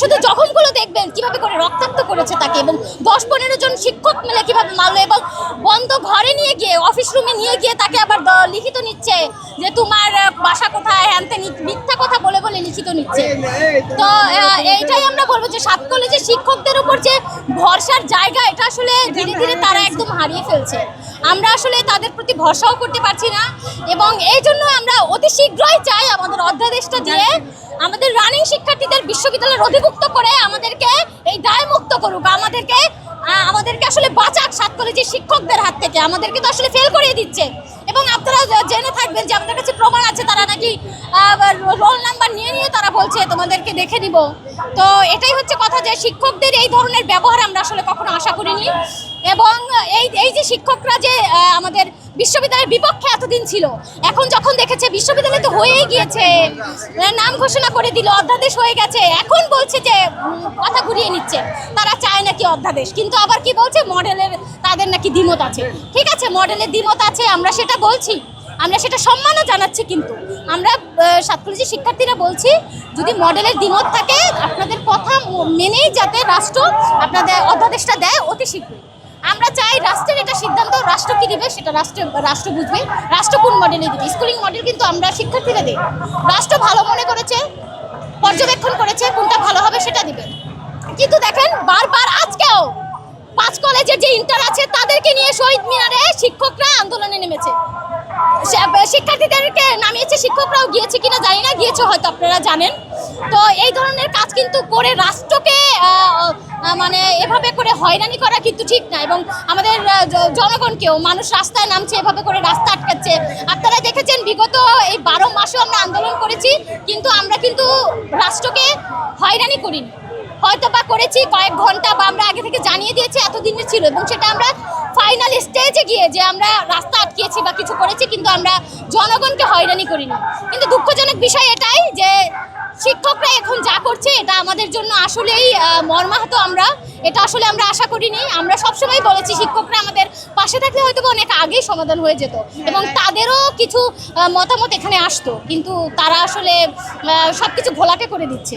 শুধু জখমগুলো দেখবেন, কীভাবে করে রক্তাক্ত করেছে তাকে এবং দশ পনেরো জন শিক্ষক মিলে কীভাবে মারলো এবং বন্ধ ঘরে নিয়ে গিয়ে অফিস রুমে নিয়ে গিয়ে তাকে আবার লিখিত নিচ্ছে যে তোমার বাসা কোথায় হ্যানতে মিথ্যা কথা বলে বলে লিখিত নিচ্ছে। তো এইটাই আমরা বলব যে সাত কলেজের শিক্ষকদের উপর যে ভরসার জায়গা, এটা আসলে ধীরে ধীরে তারা একদম হারিয়ে ফেলছে। আমরা আসলে তাদের প্রতি ভরসাও করতে পারছি না এবং এই জন্য আমরা অতি শীঘ্রই চাই আমাদের অধ্যাদেশটা দিয়ে আমাদের রানিং শিক্ষার্থীদের বিশ্ববিদ্যালয়ের অধিভুক্ত করে আমাদেরকে এই দায় মুক্ত করুক। আমাদেরকে আমাদেরকে আসলে বাঁচাক সাত কলেজের শিক্ষকদের হাত থেকে। আমাদেরকে তো আসলে ফেল করিয়ে দিচ্ছে। এবং আপনারা জেনে থাকবেন যে আমাদের কাছে প্রমাণ আছে, তারা নাকি রোল নাম্বার নিয়ে নিয়ে তারা বলছে, তোমাদেরকে দেখে নিব। তো এটাই হচ্ছে কথা যে, শিক্ষকদের এই ধরনের ব্যবহার আমরা আসলে কখনো আশা করিনি। এবং এই এই যে শিক্ষকরা যে আমাদের বিশ্ববিদ্যালয়ের বিপক্ষে এতদিন ছিল, এখন যখন দেখেছে বিশ্ববিদ্যালয় তো হয়েই গিয়েছে নাম ঘোষণা করে দিল, অধ্যাদেশ হয়ে গেছে, এখন বলছে যে কথা ঘুরিয়ে নিচ্ছে। তারা চায় নাকি অধ্যাদেশ, কিন্তু আবার কি বলছে? মডেলের, তাদের নাকি দ্বিমত আছে। ঠিক আছে, মডেলের দ্বিমত আছে, আমরা সেটা বলছি, আমরা সেটা সম্মানও জানাচ্ছি কিন্তু। আমরা সাতকলেজি শিক্ষার্থীরা বলছি, যদি মডেলের দ্বিমত থাকে, আপনাদের কথা মেনেই যাতে রাষ্ট্র আপনাদের অধ্যাদেশটা দেয়, অতি শীঘ্রই। আমরা চাই রাষ্ট্রের এটা সিদ্ধান্ত, রাষ্ট্র কি দিবে সেটা রাষ্ট্র রাষ্ট্র বুঝবে। রাষ্ট্র কোন মডেলে দিবে? স্কুলিং মডেল কিন্তু আমরা শিক্ষার্থীরা দিই। রাষ্ট্র ভালো মনে করেছে, পর্যবেক্ষণ করেছে, কোনটা ভালো হবে সেটা দিবে। কিন্তু দেখেন, বারবার আজকেও পাঁচ কলেজের যে ইন্টার আছে, তাদেরকে নিয়ে শহীদ মিনারে শিক্ষকরা আন্দোলনে নেমেছে। শিক্ষার্থীদেরকে নামিয়েছে, শিক্ষকরাও গিয়েছে কিনা জানি না, গিয়েছে হয়তো আপনারা জানেন। তো এই ধরনের কাজ কিন্তু করে রাষ্ট্রকে মানে এভাবে করে হয়রানি করা কিন্তু ঠিক না এবং আমাদের জনগণকেও মানুষ রাস্তায় নামছে, এভাবে করে রাস্তা আটকাচ্ছে। আপনারা দেখেছেন, বিগত এই বারো মাসেও আমরা আন্দোলন করেছি, কিন্তু আমরা কিন্তু রাষ্ট্রকে হয়রানি করিনি। হয়তো বা করেছি, কয়েক ঘণ্টা বা আমরা আগে থেকে জানিয়ে দিয়েছি এতদিনের ছিল এবং সেটা আমরা ফাইনাল স্টেজে গিয়ে যে আমরা রাস্তা আটকিয়েছি বা কিছু করেছি, কিন্তু আমরা জনগণকে হয়রানি করিনি। কিন্তু দুঃখজনক বিষয় এটাই যে শিক্ষকরা এখন যা করছে, এটা জন্য আসলেই মর্মাহত আমরা। এটা আসলে আমরা আশা করিনি। আমরা সবসময় বলেছি শিক্ষকরা আমাদের পাশে থাকলে হয়তো অনেক আগেই সমাধান হয়ে যেত এবং তাদেরও কিছু মতামত এখানে আসতো। কিন্তু তারা আসলে সব কিছু ঘোলাটে করে দিচ্ছে।